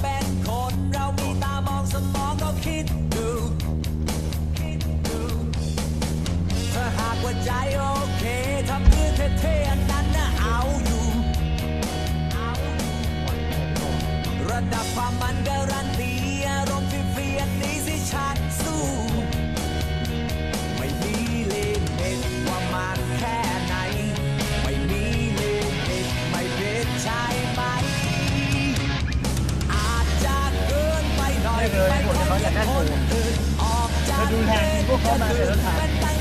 เป็นคน เรามีตามองสมองก็คิดดูถ้าหากว่าใจโอเคทำเพื่อเท่ๆนั้นนะเอาอยู่ระดับความมันก็ อยเขาอยากได้คโชว์นอื่นออกจากแล้วดูแทนพวกเขามาแต่ละทาง